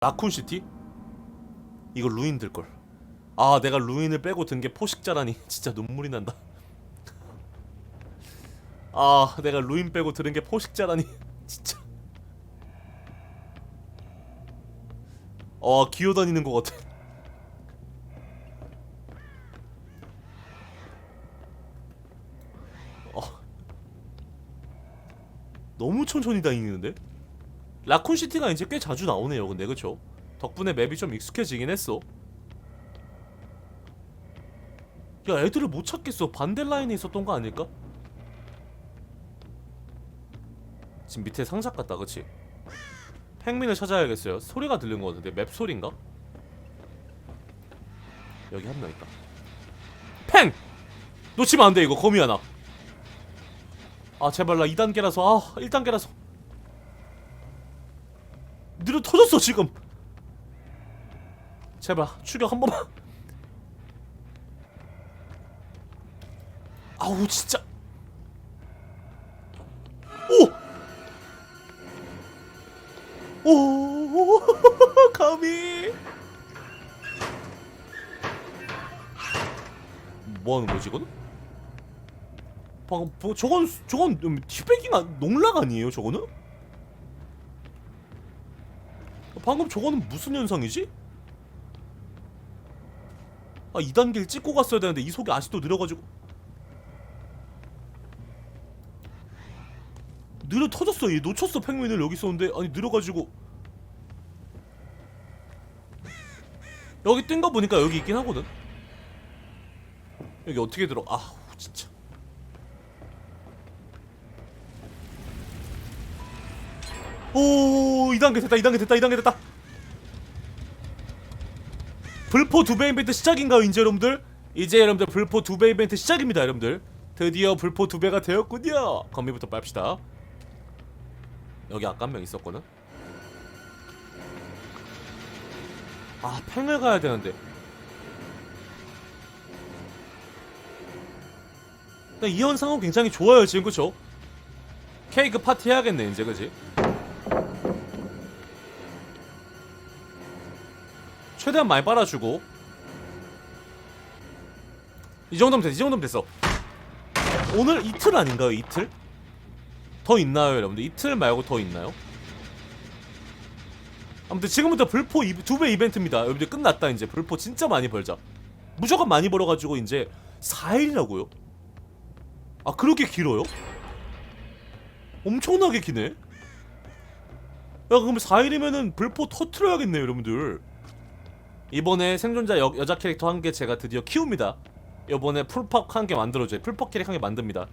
라쿤시티? 이거 루인 들걸 아 내가 루인을 빼고 든 게 포식자라니 진짜 눈물이 난다 아 내가 루인 빼고 들은 게 포식자라니 진짜 어 기어다니는 것 같아 어. 너무 천천히 다니는데? 라쿤시티가 이제 꽤 자주 나오네요 근데 그쵸? 덕분에 맵이 좀 익숙해지긴 했어 야 애들을 못 찾겠어 반대 라인에 있었던 거 아닐까? 지금 밑에 상자 같다 그치? 팽민을 찾아야겠어요 소리가 들린 거 같은데 맵 소리인가? 여기 한 명 있다 팽! 놓치면 안 돼 이거 거미 하나 아 제발 나 2단계라서 아 1단계라서 느려 터졌어 지금 제발 추격 한 번만 아우 진짜 오! 오! 감히 뭐 하는 거지 이거는? 방금 뭐, 저건 저건 음, 아, 농락 아니에요 저거는? 방금 저거는 무슨 현상이지? 아 2단계를 찍고 갔어야 되는데 이 속이 아직도 느려가지고. 느려 터졌어. 얘 놓쳤어 펭귄을 여기 있었는데. 아니 느려가지고. 여기 뜬 거 보니까 여기 있긴 하거든. 여기 어떻게 들어? 아우 진짜. 오 2단계 됐다 2단계 됐다 2단계 됐다. 불포 두 배 이벤트 시작인가요 이제 여러분들? 이제 여러분들 불포 두 배 이벤트 시작입니다 여러분들. 드디어 불포 두 배가 되었군요. 거미부터 빱시다. 여기 아까 한 명 있었거든? 아 팽을 가야 되는데. 근데 이 현상은 굉장히 좋아요 지금 그쵸? 케이크 파티 해야겠네 이제 그지? 최대한 많이 빨아주고 이 정도면 됐어 이 정도면 됐어 오늘 이틀 아닌가요 이틀? 더 있나요 여러분들 이틀 말고 더 있나요? 아무튼 지금부터 불포 두 배 이벤트입니다 여러분들 끝났다 이제 불포 진짜 많이 벌자 무조건 많이 벌어가지고 이제 4일이라고요? 아 그렇게 길어요? 엄청나게 기네 야 그럼 4일이면은 불포 터트려야겠네요 여러분들 이번에 생존자 여, 여자 캐릭터 한 개 제가 드디어 키웁니다. 이번에 풀퍽 한 개 만들어줘요. 풀퍽 캐릭 한 개 만듭니다.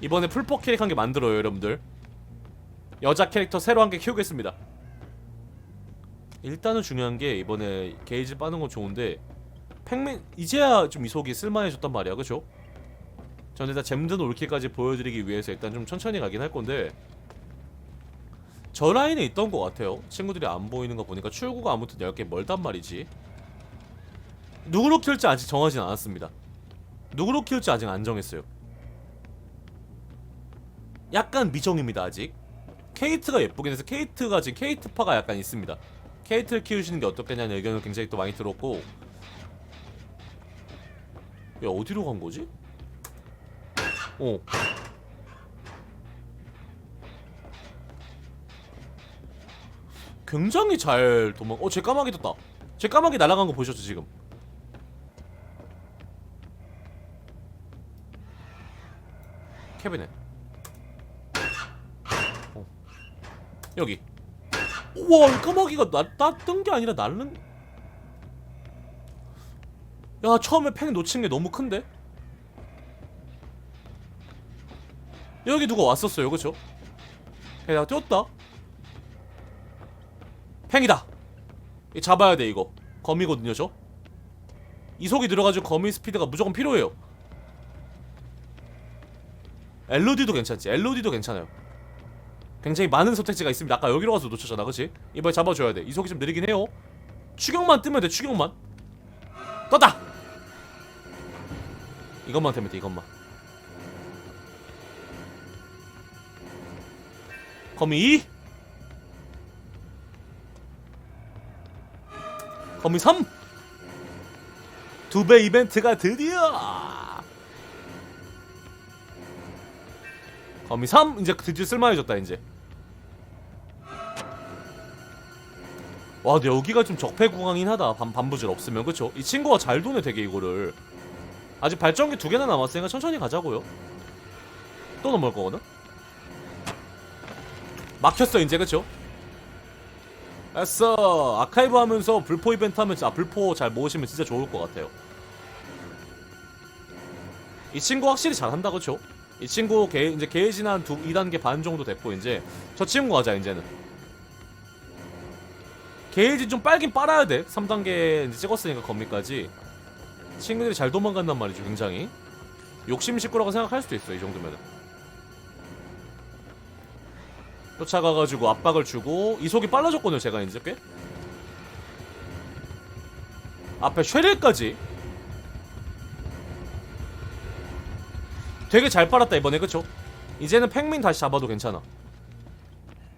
이번에 풀퍽 캐릭 한 개 만들어요 여러분들. 여자 캐릭터 새로 한 개 키우겠습니다. 일단은 중요한 게 이번에 게이지 빠는 건 좋은데 팩맨 이제야 좀 이속이 쓸만해졌단 말이야. 그쵸? 전 일단 잼든 올킬까지 보여드리기 위해서 일단 좀 천천히 가긴 할 건데 저 라인에 있던 것 같아요. 친구들이 안 보이는 거 보니까 출구가 아무튼 10개 멀단 말이지. 누구로 키울지 아직 정하진 않았습니다. 누구로 키울지 아직 안 정했어요. 약간 미정입니다 아직. 케이트가 예쁘긴 해서 케이트가 지금 케이트파가 약간 있습니다. 케이트를 키우시는 게 어떻겠냐는 의견을 굉장히 또 많이 들었고. 야 어디로 간 거지? 어 굉장히 잘 도망 어제 까마귀 떴다. 제 까마귀 날아간 거 보셨죠 지금? 캐비넷 어. 여기. 우와 이 까마귀가 나뜬게 아니라 날른? 야 처음에 팽 놓친 게 너무 큰데? 여기 누가 왔었어요 그쵸? 내가 뛰었다 팽이다. 이 잡아야 돼 이거. 거미거든요 저. 이속이 들어가지고 거미 스피드가 무조건 필요해요. 엘로디도 괜찮지? 엘로디도 괜찮아요. 굉장히 많은 선택지가 있습니다. 아까 여기로 가서 놓쳤잖아 그치? 이번에 잡아줘야 돼. 이속이 좀 느리긴 해요. 추격만 뜨면 돼 추격만. 떴다! 이것만 되면 돼 이것만. 거미 거미 3! 두 배 이벤트가 드디어! 거미 3! 이제 드디어 쓸만해졌다 이제 와 근데 여기가 좀 적폐 구간이긴 하다 반, 반부질 없으면 그쵸? 이 친구가 잘 도네 되게 이거를 아직 발전기 두 개나 남았으니까 천천히 가자고요 또 넘어올 거거든? 막혔어 이제 그쵸? 됐어. 아카이브 하면서 불포 이벤트 하면 아 불포 잘 모으시면 진짜 좋을 것 같아요. 이 친구 확실히 잘한다 그쵸? 이 친구 게, 이제 게이지는 한 2단계 반 정도 됐고 이제 저 친구 가자 이제는. 게이지 좀 빨긴 빨아야 돼. 3단계 이제 찍었으니까 거미까지. 친구들이 잘 도망간단 말이죠 굉장히. 욕심 식구라고 생각할 수도 있어 이 정도면은 쫓아가가지고 압박을 주고 이속이 빨라졌거든요 제가 이제 꽤. 앞에 쉐릴까지. 되게 잘 빨았다 이번에. 그쵸? 이제는 팽민 다시 잡아도 괜찮아.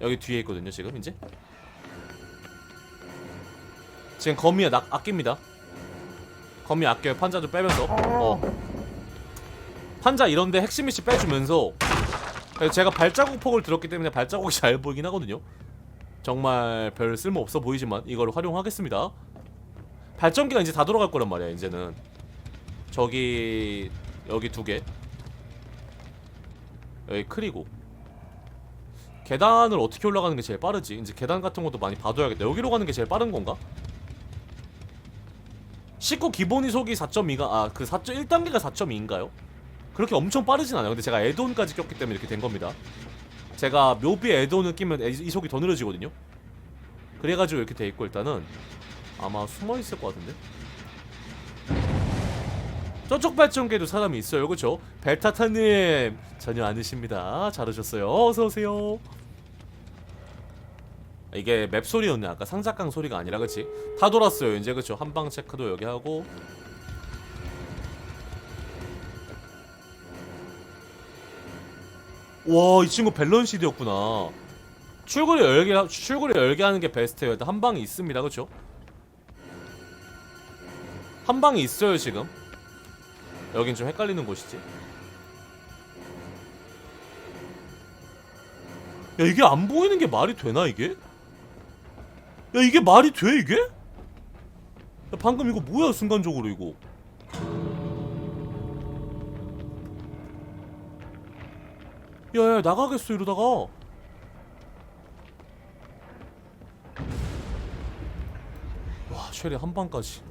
여기 뒤에 있거든요 지금 이제. 지금 거미야 낙, 아낍니다. 거미 아껴요. 판자 좀 빼면서. 어. 판자 이런데 핵심 이씨 빼주면서 제가 발자국 폭을 들었기 때문에 발자국이 잘 보이긴 하거든요 정말 별 쓸모 없어 보이지만 이걸 활용하겠습니다 발전기가 이제 다 돌아갈 거란 말이야 이제는 저기 여기 두개 여기 크리고 계단을 어떻게 올라가는 게 제일 빠르지? 이제 계단 같은 것도 많이 봐둬야겠다 여기로 가는 게 제일 빠른 건가? 19 기본 이속이 4.2가 아 그 4.1단계가 4.2인가요? 그렇게 엄청 빠르진 않아요. 근데 제가 에드온까지 꼈기 때문에 이렇게 된 겁니다. 제가 묘비 에드온을 끼면 에- 이속이 더 느려지거든요. 그래가지고 이렇게 돼 있고 일단은 아마 숨어 있을 것 같은데? 저쪽 발전기에도 사람이 있어요. 그쵸? 벨타타님 전혀 아니십니다. 잘하셨어요. 어서오세요. 이게 맵 소리였네. 아까 상작강 소리가 아니라 그치? 다 돌았어요 이제. 그쵸? 한방 체크도 여기 하고 와 이 친구 밸런시드였구나 출구를 열게 하- 출구를 열게 하는 게 베스트예요 일단 한 방이 있습니다 그쵸? 한 방이 있어요 지금 여긴 좀 헷갈리는 곳이지 야 이게 안 보이는 게 말이 되나 이게? 야 이게 말이 돼 이게? 야 방금 이거 뭐야 순간적으로 이거 야야 나가겠어 이러다가. 와 쉐리 한 방까지.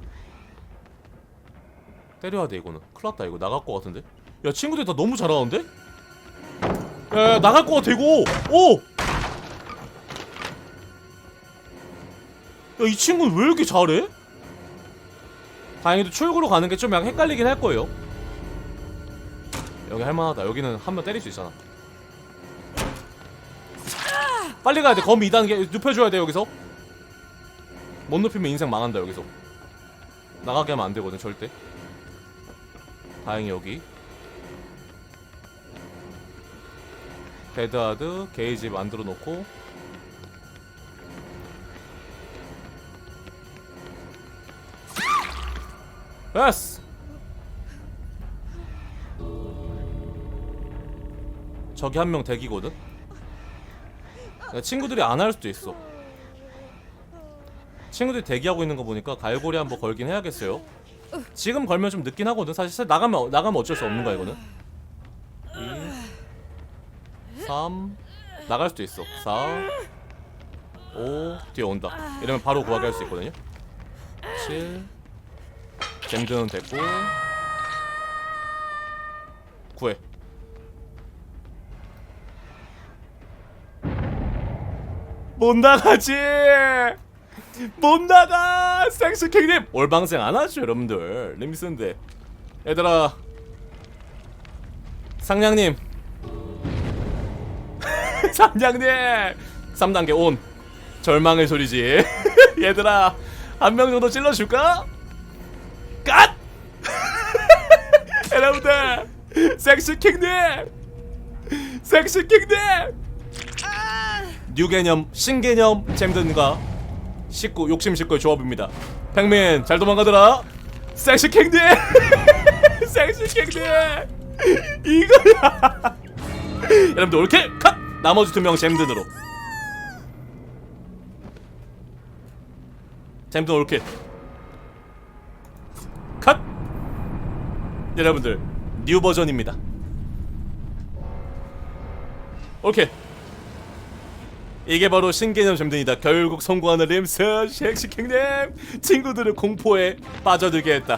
때려야 돼 이거는. 큰일 났다 이거. 나갈 것 같은데? 야 친구들 다 너무 잘하는데? 야, 야 나갈 것 같아 이거. 오! 야이 친구는 왜 이렇게 잘해? 다행히도 출구로 가는 게 좀 약간 헷갈리긴 할 거예요. 여기 할만하다. 여기는 한 명 때릴 수 있잖아 빨리 가야 돼. 거미 2단계 눕혀줘야 돼 여기서. 못 눕히면 인생 망한다 여기서. 나가게 하면 안 되거든 절대. 다행히 여기. 데드하드 게이지 만들어 놓고. 됐어! 저기 한 명 대기거든? 야, 친구들이 안 할 수도 있어. 친구들이 대기하고 있는 거 보니까 갈고리 한번 걸긴 해야겠어요. 지금 걸면 좀 늦긴 하거든. 사실 나가면 나가면 어쩔 수 없는 거야 이거는. 2 3 나갈 수도 있어. 4 5 뒤에 온다. 이러면 바로 구하게 할 수 있거든요. 7 젠드는 됐고 구해 못 나가지 못 나가. 생스킹님 올방생 안 하죠 여러분들? 재밌었는데. 얘들아. 상냥님. 상냥님. 3단계 온. 절망의 소리지. 얘들아 한 명 정도 찔러줄까? 갓! 여러분들 섹시킹님. 섹시킹님 뉴 개념 신개념 잼든과 식구 욕심 식구의 조합입니다. 팽민 잘 도망가더라. 섹시 킹디! 섹시 킹디! 이거야! 여러분들 올킬 컷! 나머지 두 명 잼든으로. 잼든 올킬 컷! 여러분들 뉴 버전입니다. 오케이 이게 바로 신개념 점등이다. 결국 성공하는 림스 섹시킹님. 친구들을 공포에 빠져들게 했다